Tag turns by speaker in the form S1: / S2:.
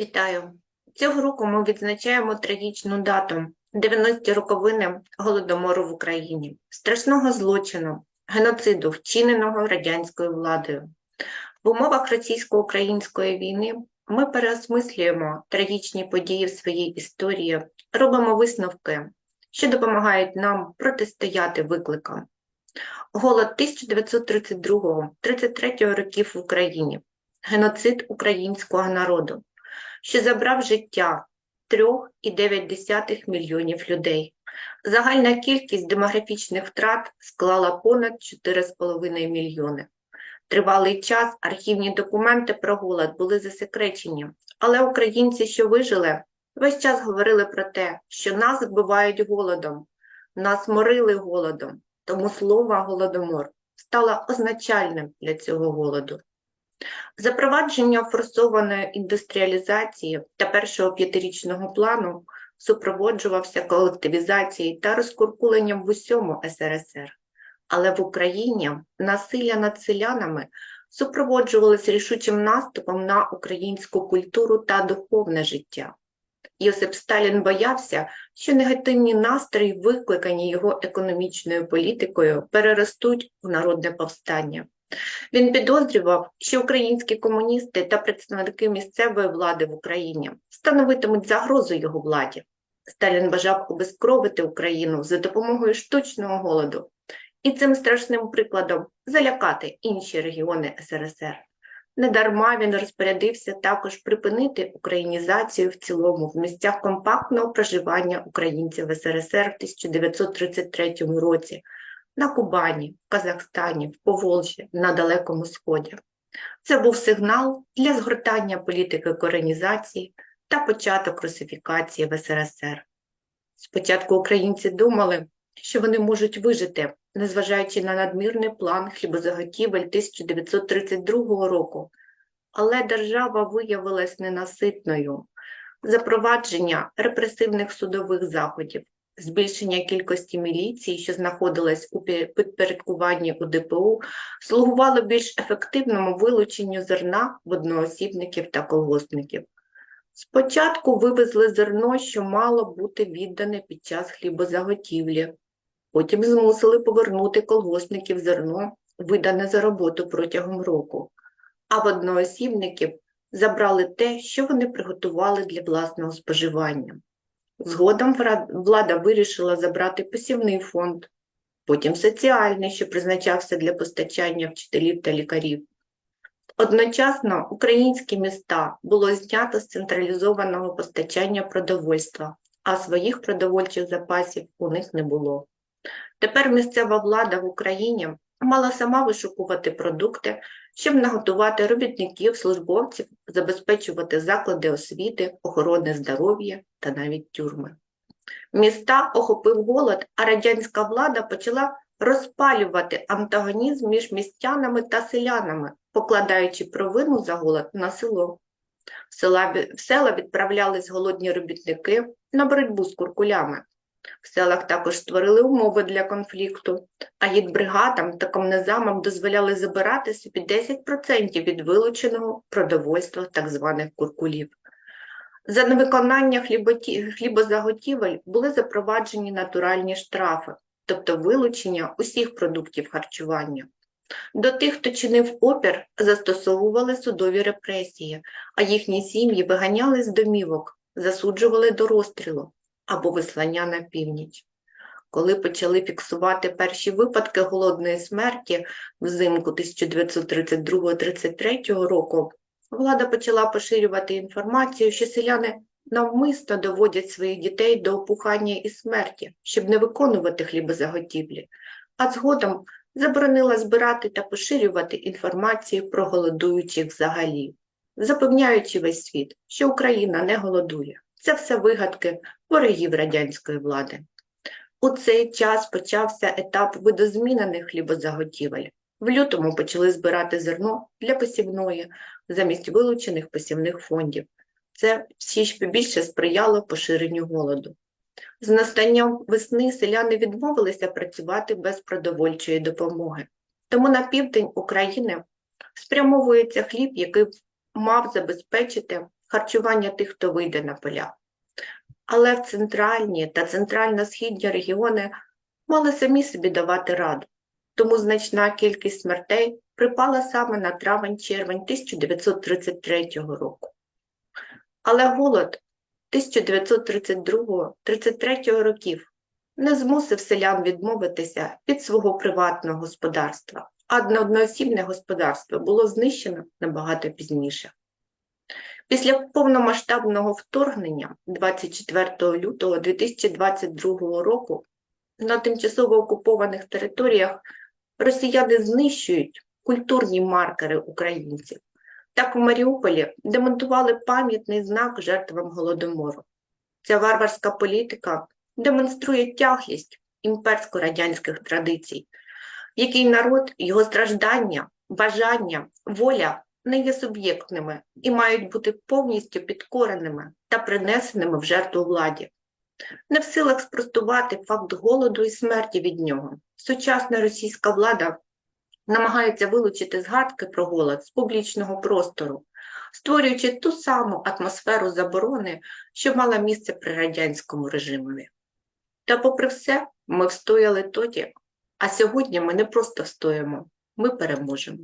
S1: Вітаю! Цього року ми відзначаємо трагічну дату 90-ті роковини Голодомору в Україні, страшного злочину, геноциду, вчиненого радянською владою. В умовах російсько-української війни ми переосмислюємо трагічні події в своїй історії, робимо висновки, що допомагають нам протистояти викликам. Голод 1932-33 років в Україні, геноцид українського народу що забрав життя 3,9 мільйонів людей. Загальна кількість демографічних втрат склала понад 4,5 мільйони. Тривалий час архівні документи про голод були засекречені, але українці, що вижили, весь час говорили про те, що нас вбивають голодом, нас морили голодом, тому слово голодомор стало означальним для цього голоду. Запровадження форсованої індустріалізації та першого п'ятирічного плану супроводжувався колективізацією та розкуркуленням в усьому СРСР. Але в Україні насилля над селянами супроводжувалося рішучим наступом на українську культуру та духовне життя. Йосип Сталін боявся, що негативні настрої, викликані його економічною політикою, переростуть в народне повстання. Він підозрював, що українські комуністи та представники місцевої влади в Україні становитимуть загрозу його владі. Сталін бажав обезкровити Україну за допомогою штучного голоду і цим страшним прикладом залякати інші регіони СРСР. Недарма він розпорядився також припинити українізацію в цілому в місцях компактного проживання українців в СРСР в 1933 році на Кубані, в Казахстані, в Поволжі, на Далекому Сході. Це був сигнал для згортання політики коренізації та початок русифікації в СРСР. Спочатку українці думали, що вони можуть вижити, незважаючи на надмірний план хлібозаготівель 1932 року, але держава виявилась ненаситною. Запровадження репресивних судових заходів, збільшення кількості міліції, що знаходилась у підпорядкуванні УДПУ, слугувало більш ефективному вилученню зерна в одноосібників та колгоспників. Спочатку вивезли зерно, що мало бути віддане під час хлібозаготівлі, потім змусили повернути колгоспників зерно, видане за роботу протягом року, а в одноосібників забрали те, що вони приготували для власного споживання. Згодом влада вирішила забрати посівний фонд, потім соціальний, що призначався для постачання вчителів та лікарів. Одночасно українські міста було знято з централізованого постачання продовольства, а своїх продовольчих запасів у них не було. Тепер місцева влада в Україні мала сама вишукувати продукти, щоб наготувати робітників, службовців, забезпечувати заклади освіти, охорони здоров'я та навіть тюрми. Міста охопив голод, а радянська влада почала розпалювати антагонізм між містянами та селянами, покладаючи провину за голод на село. В села, відправлялись голодні робітники на боротьбу з куркулями. В селах також створили умови для конфлікту, а гідбригадам та комнезамам дозволяли забирати собі 10% від вилученого продовольства так званих куркулів. За невиконання хлібозаготівель були запроваджені натуральні штрафи, тобто вилучення усіх продуктів харчування. До тих, хто чинив опір, застосовували судові репресії, а їхні сім'ї виганяли з домівок, засуджували до розстрілу або вислання на північ. Коли почали фіксувати перші випадки голодної смерті взимку 1932-33 року, влада почала поширювати інформацію, що селяни навмисно доводять своїх дітей до опухання і смерті, щоб не виконувати хлібозаготівлі, а згодом заборонила збирати та поширювати інформацію про голодуючих взагалі, запевняючи весь світ, що Україна не голодує. Це все вигадки ворогів радянської влади. У цей час почався етап видозмінених хлібозаготівель. В лютому почали збирати зерно для посівної замість вилучених посівних фондів. Це ще більше сприяло поширенню голоду. З настанням весни селяни відмовилися працювати без продовольчої допомоги. Тому на південь України спрямовується хліб, який мав забезпечити харчування тих, хто вийде на поля. Але в центральні та центрально-східні регіони мали самі собі давати раду, тому значна кількість смертей припала саме на травень-червень 1933 року. Але голод 1932-33 років не змусив селян відмовитися від свого приватного господарства, а одноосібне господарство було знищено набагато пізніше. Після повномасштабного вторгнення 24 лютого 2022 року на тимчасово окупованих територіях росіяни знищують культурні маркери українців. Так в Маріуполі демонтували пам'ятний знак жертвам голодомору. Ця варварська політика демонструє тяглість імперсько-радянських традицій, в якій народ, його страждання, бажання, воля не є суб'єктними і мають бути повністю підкореними та принесеними в жертву владі. Не в силах спростувати факт голоду і смерті від нього. Сучасна російська влада намагається вилучити згадки про голод з публічного простору, створюючи ту саму атмосферу заборони, що мала місце при радянському режимові. Та, попри все, ми встояли тоді, а сьогодні ми не просто встоїмо, ми переможемо.